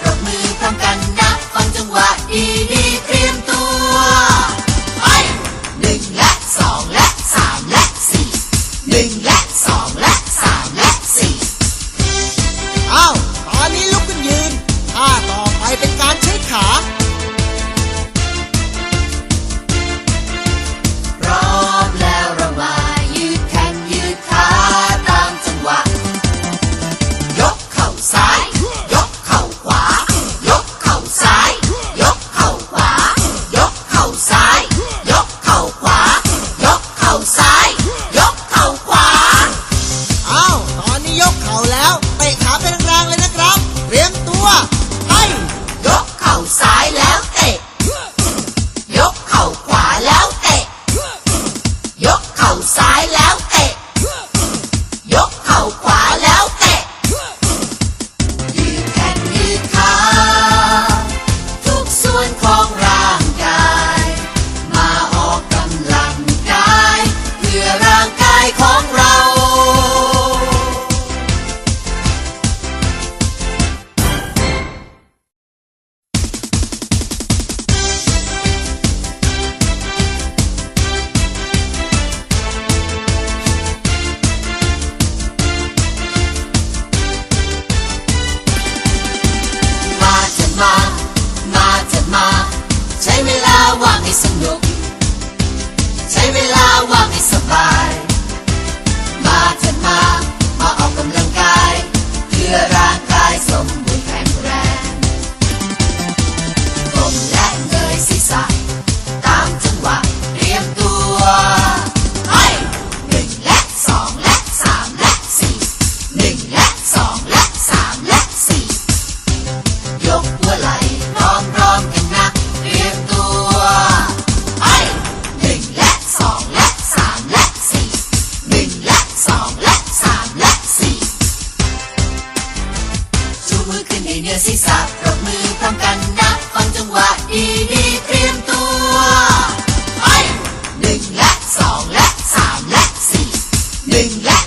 ปรบมือพร้กันนะ ฟังจังหวะดีดีเตรียมตัวไปหนึ่งและสองและสามและสี่หนึ่ง ปรบมือพร้กันนะฟังจังหวะดีดีเตรียมตัวไปหนึ่งและสองและสามและสี่หนึ่งและ